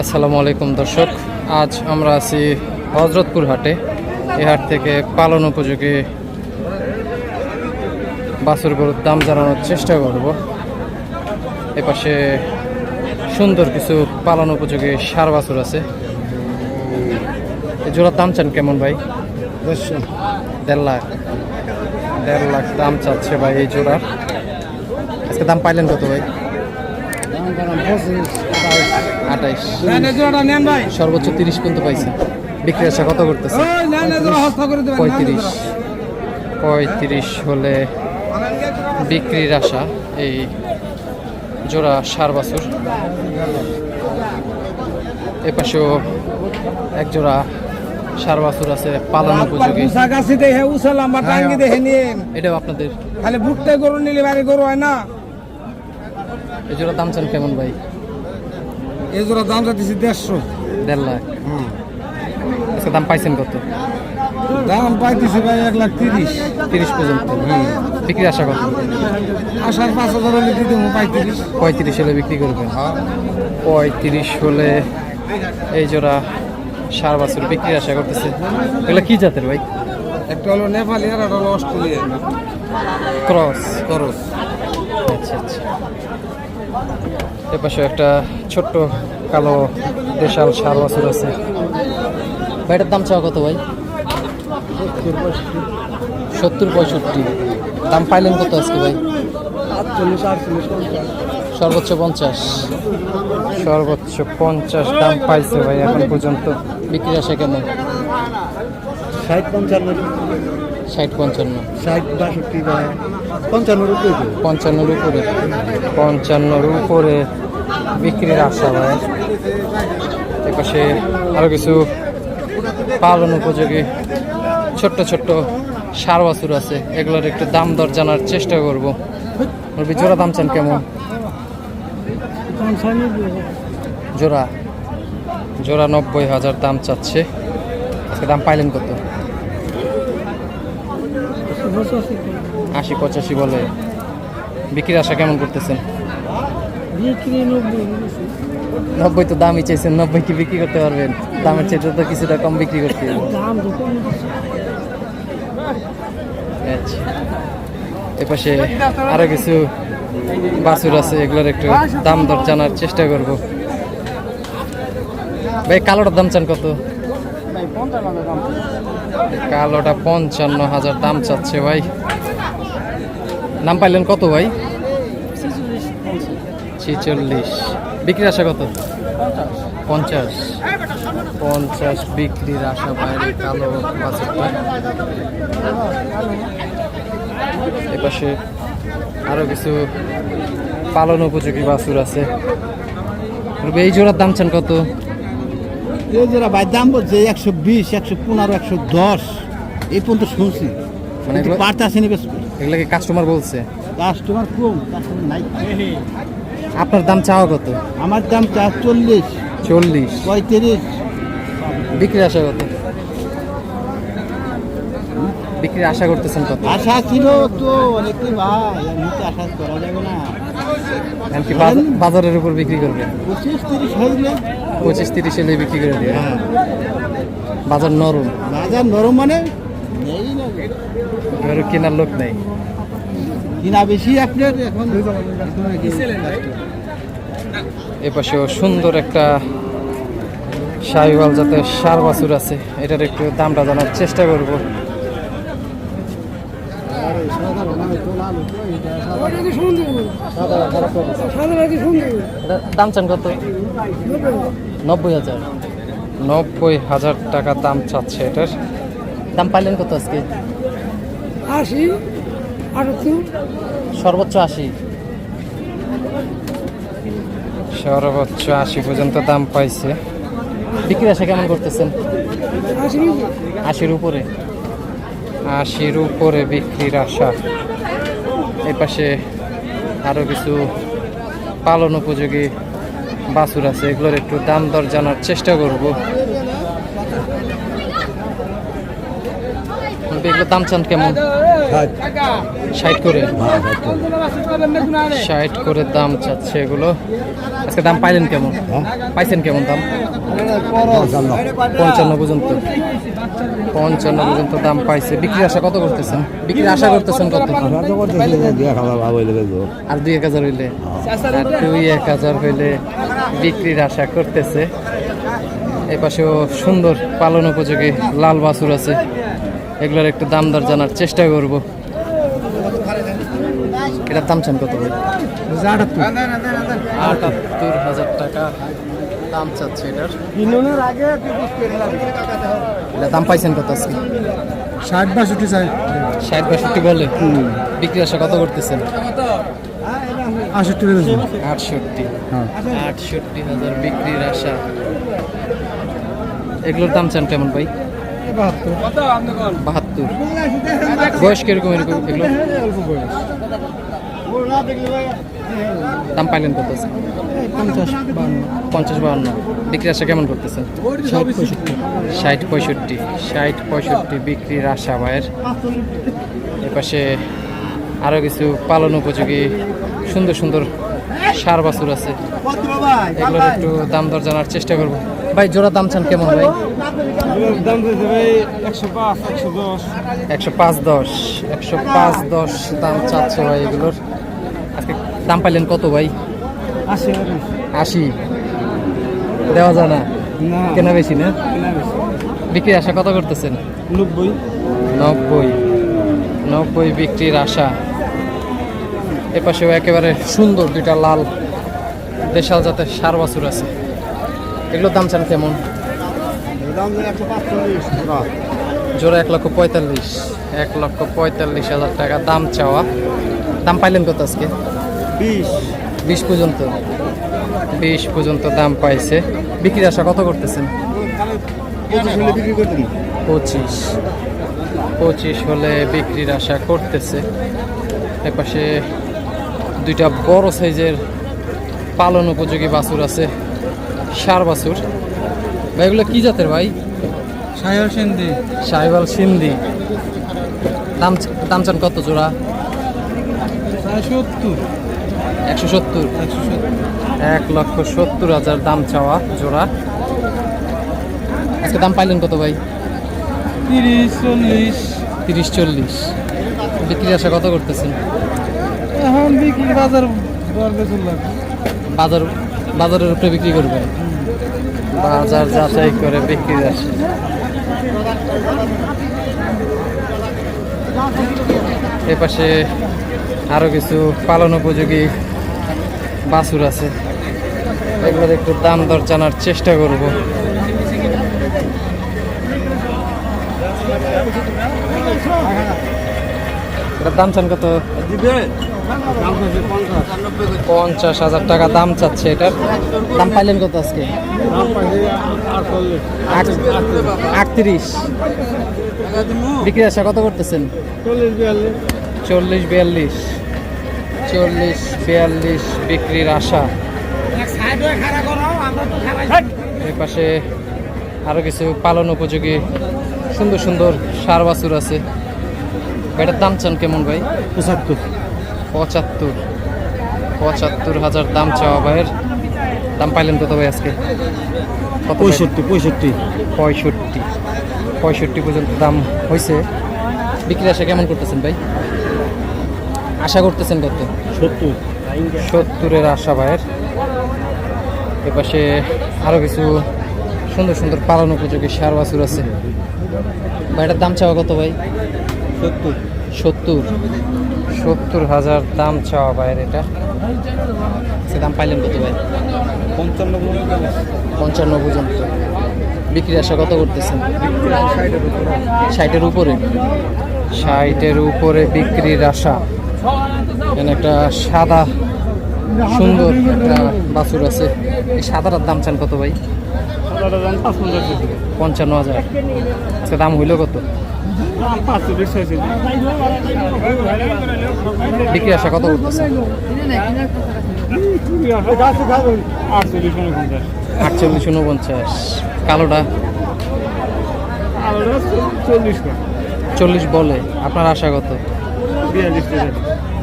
আসসালামু আলাইকুম দর্শক। আজ আমরা আছি হজরতপুর হাটে। এই হাট থেকে পালন উপযোগী বাছুর গরুর দাম জানানোর চেষ্টা করব। এপাশে সুন্দর কিছু পালন উপযোগী সার বাছুর আছে। এই জোড়ার দাম চান কেমন ভাই? দেড় লাখ। দেড় লাখ দাম চাচ্ছে ভাই এই জোড়ার আজকে দাম পাইলেন কত ভাই? আঠাইশ। সর্বোচ্চ তিরিশ পর্যন্ত পাইছে। বিক্রি আশা কত করতেছে? পঁয়ত্রিশ। পঁয়ত্রিশ হলে বিক্রির আশা এই জোড়া সার বাছুর। এপাশেও এক জোড়া সার বাছুর আছে পালন উপযোগী। নিন। এটাও আপনাদের খালি ভুট্টা গরু নিলে বাড়ি গরু হয় না। এই জোড়া দাম চান কেমন ভাই? এই জোড়া দাম যাচ্ছে দেড়শো। দেড় লাখ। আজকে দাম পাইছেন কত? দাম পাইতেছি ভাই এক লাখ তিরিশ। তিরিশ পর্যন্ত। বিক্রির আশা কত? আসার পাঁচ হাজার হলে দিতে পঁয়ত্রিশ। পঁয়ত্রিশ হলে বিক্রি করবেন। পঁয়ত্রিশ হলে এই জোড়া সার বছর বিক্রি আশা করতেছে। এগুলো কি জাতের ভাই? একটা হলো নেপালি আর একটা হলো অস্ট্রেলিয়া ক্রস। খরচ আচ্ছা আচ্ছা। এপাশে একটা ছোট্ট কালো দেশাল সার বাছুর আছে। ভাইটার দাম চাওয়া কত ভাই? সত্তর পঁয়ষট্টি। দাম পাইলেন কত আজকে ভাই? সর্বোচ্চ পঞ্চাশ। সর্বোচ্চ পঞ্চাশ দাম পাইছে ভাই এখন পর্যন্ত। বিক্রি আসে কেমন ষাট পঞ্চান্ন। ষাট পঞ্চান্ন। ষাট বাষট্টি বা পঞ্চান্নর উপরে পঞ্চান্নর উপরে। পঞ্চান্নর উপরে বিক্রির আশা ভাই। এপাশে আরও কিছু পালন উপযোগী ছোট্ট ছোট্ট সার বাছুর আছে। এগুলোর একটু দাম দর জানার চেষ্টা করব। জোড়া দাম চান কেমন? জোড়া। জোড়া নব্বই হাজার দাম চাচ্ছে। আজকে দাম পাইলেন কত? আশি পঁচাশি বলে। বিক্রির আশা কেমন করতেছেন? নব্বই তো দামই চাইছেন, নব্বই কি বিক্রি করতে পারবেন? দামের চাইতে তো কিছুটা কম বিক্রি করতে আচ্ছা। এপাশে আরও কিছু বাছুর আছে, এগুলোর একটু দাম দর জানার চেষ্টা করব। ভাই, কালোটার দাম চান কত? কালোটা পঞ্চান্ন হাজার দাম চাচ্ছে ভাই। নাম পাইলেন কত ভাই? ছিচল্লিশ। বিক্রির আশা কত? পঞ্চাশ। পঞ্চাশ বিক্রির আশা বাইরে কালো বাছুরটা এপাশে আরও কিছু পালন উপযোগী বাছুর আছে। এই জোড়ার দাম চান কত? এই জোড়া ভাই দাম বলছে একশো বিশ একশো পনেরো একশো দশ। এই পর্যন্ত শুনছি। মানে পারতে আসেনি বেশ। এগুলা কি কাস্টমার বলছে? কাস্টমার কম কাস্টমার নাই। আপনার দাম চাওয়া কত? আমার দাম চা চল্লিশ। চল্লিশ। পঁয়ত্রিশ। বিক্রির আশা কত? বিক্রির আশা করতেছেন কত? আশা ছিল তো অনেকে ভাই আশা করা যাবে না। বাজ- বাজারের উপর বিক্রি করবে? পঁচিশ তিরিশ এলে বিক্রি করে দিবে। হ্যাঁ বাজার নরম। বাজার নরম মানে কেনার লোক নেই। কিনা বেশি আপনার এখন সুন্দর একটা শাহিওয়াল যাতে সার বাছুর আছে। এটার একটু দামটা জানার চেষ্টা করব এটা দাম চান কত? নব্বই হাজার। নব্বই হাজার টাকা দাম চাচ্ছে এটার। দাম পাইলেন কত আজকে? আশি সর্বোচ্চ আশি। সর্বোচ্চ আশি পর্যন্ত দাম পাইছে। বিক্রি আসা কেমন করতেছেন? আশির উপরে। আশির উপরে বিক্রির আশা। এই পাশে আরও কিছু পালন উপযোগী বাছুর আছে, এগুলোর একটু দাম দর জানার চেষ্টা করব। এগুলো দাম চান কেমন? ষাট। করে। ষাট করে দাম চাচ্ছে এগুলো। আজকে দাম পাইলেন কেমন? পাইছেন কেমন দাম? পঞ্চান্ন পর্যন্ত। পঞ্চান্ন পর্যন্ত দাম পাইছে। বিক্রির আশা কত করতেছেন? বিক্রির আশা করতেছেন কত? আর দুই এক হাজার হইলে? আর দুই এক হাজার হইলে বিক্রির আশা করতেছে। এ পাশেও সুন্দর পালন উপযোগী লাল বাছুর আছে। এগুলোর একটু দাম দর জানার চেষ্টা করব। এটার দাম চান কত আটাত্তর হাজার টাকা দাম এটা দাম পাইছেন ষাট বাষট্টি চাই ষাট বলে বিক্রি কত আটষট্টি। আটষট্টি হাজার বিক্রির আশা। এগুলোর দাম চান কেমন ভাই? বাহাত্তর। বয়স কীরকম এরকম এগুলো? দাম পাইলেন কত পঞ্চাশ বান্ন পঞ্চাশ বাহান্ন। বিক্রির আশা কেমন করতেছেন ষাট পঁয়ষট্টি। ষাট পঁয়ষট্টি। ষাট পঁয়ষট্টি বিক্রির আশা ভাইয়ের। এপাশে আরও কিছু পালন উপযোগী, সুন্দর সুন্দর সার বাছুর আছে। এগুলোর একটু দাম দর জানার চেষ্টা করব। ভাই জোড়া দাম চান কেমন ভাই? একশো পাঁচ দশ। একশো পাঁচ দশ দাম চাচ্ছে ভাই এগুলোর। আজকে দাম পাইলেন কত ভাই? আশি। দেওয়া যায় না? কেনা বেশি না? বিক্রির আশা কত করতেছেন? নব্বই। নব্বই। নব্বই বিক্রির আশা। এপাশেও একেবারে সুন্দর দুইটা লাল দেশাল জাতের সার বাছুর আছে। এগুলোর দাম চান কেমন? জোড়া এক লক্ষ পঁয়তাল্লিশ এক লক্ষ পঁয়তাল্লিশ হাজার টাকা দাম চাওয়া। দাম পাইলেন কত আজকে? বিশ। বিশ পর্যন্ত। বিশ পর্যন্ত দাম পাইছে। বিক্রির আশা কত করতেছেন? বিক্রি পঁচিশ। পঁচিশ হলে বিক্রির আশা করতেছে। এপাশে দুইটা বড় সাইজের পালন উপযোগী বাছুর আছে সার বাছুর। ভাই এগুলো কি জাতের ভাই? সাহেব সেন্দি সাইবাল সিন্ধি। দাম দাম চান কত জোড়া? সত্তর। একশো সত্তর? এক লক্ষ সত্তর হাজার দাম চাওয়া জোড়া। আজকে দাম পাইলেন কত ভাই? তিরিশ চল্লিশ। তিরিশ চল্লিশ। বিক্রির আশা কত করতেছেন? এখন বিক্রি বাজার বাজার বাজারের উপরে বিক্রি করবেন? বাজার যাচাই করে বিক্রি আসে এ পাশে আরও কিছু পালন উপযোগী বাছুর আছে। এগুলোর একটু দাম দর জানার চেষ্টা করব। দাম চান কত? দিবে? পঞ্চাশ হাজার টাকা দাম চাচ্ছে এটার। দাম পাইলেন কত আজকে? আটত্রিশ। বিক্রি আশা কত করতেছেন? চল্লিশ বিয়াল্লিশ। চল্লিশ বিয়াল্লিশ চল্লিশ বিয়াল্লিশ বিক্রির আশা। এর পাশে আরও কিছু পালন উপযোগী সুন্দর সুন্দর সার বাছুর আছে। এটার দাম চান কেমন ভাই? পঁচাত্তর। পঁচাত্তর। পঁচাত্তর হাজার দাম চাওয়া ভাইয়ের। দাম পাইলেন কত ভাই আজকে? পঁয়ষট্টি পঁয়ষট্টি। পঁয়ষট্টি। পঁয়ষট্টি পর্যন্ত দাম হয়েছে বিক্রি আসা কেমন করতেছেন ভাই? আশা করতেছেন কত? সত্তর। সত্তরের আশা ভাইয়ের। এপাশে আরও কিছু সুন্দর সুন্দর পালন উপযোগী সার বাছুর আছে। ভাইটার দাম চাওয়া কত ভাই? সত্তর। সত্তর। সত্তর হাজার দাম চাওয়া ভাইয়ের এটা। সে দাম পাইলেন কত ভাই? পঞ্চান্ন পঞ্চান্ন পর্যন্ত বিক্রি আশা কত করতেছেন? ষাটের উপরে। ষাটের উপরে? বিক্রির আশা। এখানে একটা সাদা সুন্দর একটা বাছুর আছে। এই সাদাটার দাম চান কত ভাই? পঞ্চান্ন হাজার। সে দাম হইল কত? কত আটচল্লিশ উনপঞ্চাশ। কালোটা? চল্লিশ বলে। আপনার আশা কত?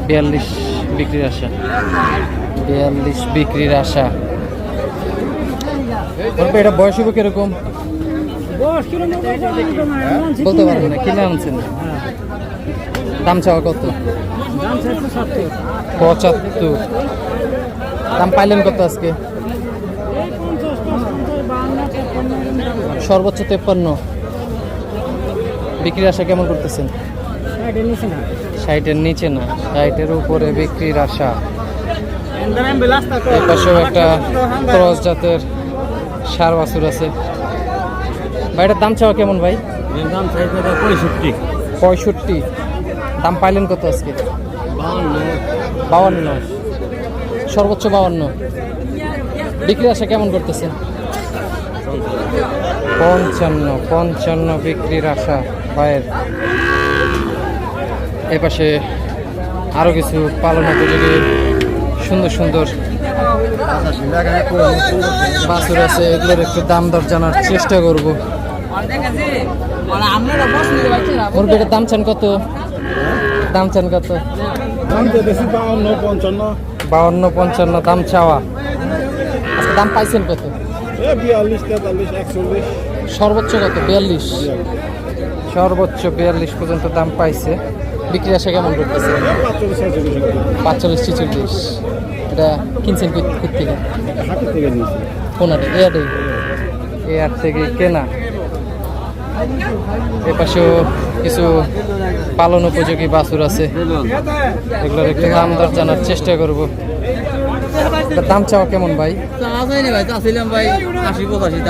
বিয়াল্লিশ বিক্রির আশা। বিয়াল্লিশ বিক্রির আশা। এটা বয়স হবে কীরকম? বলতে পারবেন না কিনে আনছেন দাম চাওয়া কত? পঁচাত্তর। দাম পাইলেন কত আজকে? সর্বোচ্চ তেপ্পান্ন। বিক্রির আশা কেমন করতেছেন? ষাটের নিচে না, ষাটের উপরে বিক্রির আশা। পাশেও একটা ক্রস জাতের সার বাছুর আছে। ভাই এটার দাম চাওয়া কেমন ভাই? দাম পঁয়ষট্টি। পঁয়ষট্টি। দাম পাইলেন কত আজকে? বাউান্ন। সর্বোচ্চ বাউান্ন। বিক্রি আশা কেমন করতেছেন পঞ্চান্ন পঞ্চান্ন বিক্রির আশা ভাইয়ের। এ পাশে আরও কিছু পালন উপযোগী সুন্দর সুন্দর বাছুর আছে এগুলোর একটু দাম দর জানার চেষ্টা করব। মুরগিটার দাম চান কত? দাম চান কত? বাউন্ন পঞ্চান্ন। দাম চাওয়া। আজকে দাম পাইছেন কত? সর্বোচ্চ কত? বিয়াল্লিশ। সর্বোচ্চ বিয়াল্লিশ পর্যন্ত দাম পাইছে। বিক্রি আসা কেমন করতেছে? পাঁচচল্লিশ ছিচল্লিশ। এটা কিনছেন কই- কই থেকে হাটের থেকে নিয়েছি। কোনারে এয়ারটে এয়ার থেকে কেনা? এ পাশেও কিছু পালন উপযোগী বাছুর আছে। এগুলোর একটু দাম দর জানার চেষ্টা করব। দাম চাওয়া কেমন ভাই? চাইনি ভাই চাচ্ছিলাম ভাই আশি পঁচাশি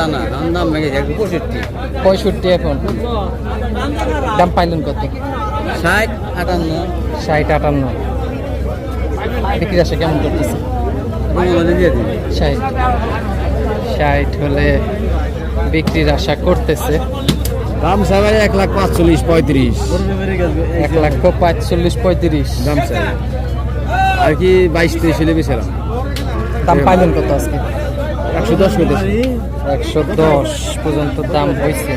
দাম ভেঙে পঁয়ষট্টি। পঁয়ষট্টি এখন। দাম পাইলেন কত? ষাট আটান্ন। ষাট আটান্ন। বিক্রি আসে কেমন করতেছে? ষাট। ষাট হলে বিক্রির আশা করতেছে। দাম চাই এক লাখ পাঁচচল্লিশ পঁয়ত্রিশ। এক লক্ষ পাঁচচল্লিশ পঁয়ত্রিশ। দাম চাই আর কি বাইশ তেইশ হলে বেছিলাম দাম পাইলেন কত আজকে? একশো দশ করতেছি একশো দশ পর্যন্ত দাম হয়েছে।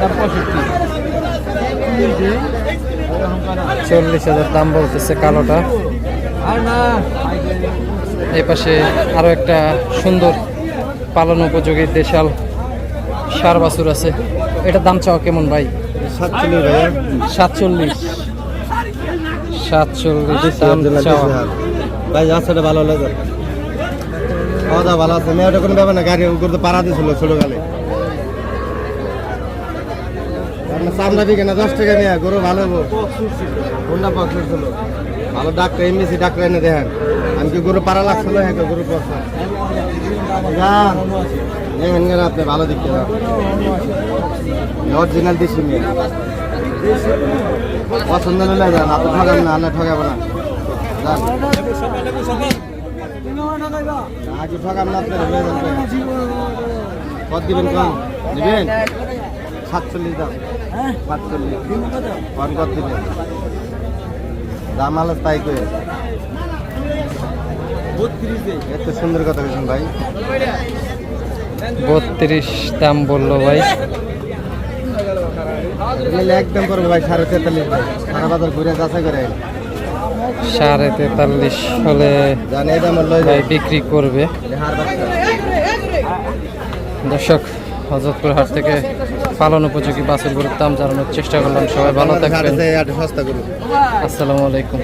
দাম পঁয়ষট্টি চল্লিশ হাজার দাম বলতেছে কালোটা। এই পাশে আরও একটা সুন্দর পালন উপযোগী দেশাল সার বাছুর আছে। এটার দাম চাও কেমন ভাই? সাতচল্লিশ। ভাইয়া সাতচল্লিশ সাতচল্লিশ দাম চাওয়া। ভাই ভালো লাগে খাওয়া দাওয়া ভালো আছে। মেয়েটা কোনো ব্যাপার না গাড়ি করতে পাড়া দিয়েছিল ছোটো গালে আপনার চামড়া বিকে না দশ টাকা নিয়ে গরু ভালো হব। কোনটা পক্ষ ছিল ভালো ডাক্তার এমবিসি ডাক্তার এনে দেখেন। আমি কি গরু পাড়া লাগছিল হ্যাঁ গরু পক্ষ দেখেন আপনি ভালো দিক অরিজিনাল দিচ্ছি মেয়ে। পছন্দ নিলে যান, আপনি ঠকাবেন না আল্লাহ ঠকাবো না। যান। আগে না, আপনার কত দিবেন কম? দিবেন? সাতচল্লিশ দাম। সাতচল্লিশ। কত দিবেন? দাম আলো তাই করে এত সুন্দর কথা বলছেন ভাই। বত্রিশ দাম বলল ভাই। একদম করব ভাই সাড়ে তেতাল্লিশ ভাই। সারা বাজার ঘুরে যাচাই করে। সাড়ে তেতাল্লিশ হলে বিক্রি করবে। দর্শক হজরতপুর হাট থেকে পালন উপযোগী বাছুরগুলোর দাম জানানোর চেষ্টা করলাম। সবাই ভালো থাকবেন। আসসালামু আলাইকুম।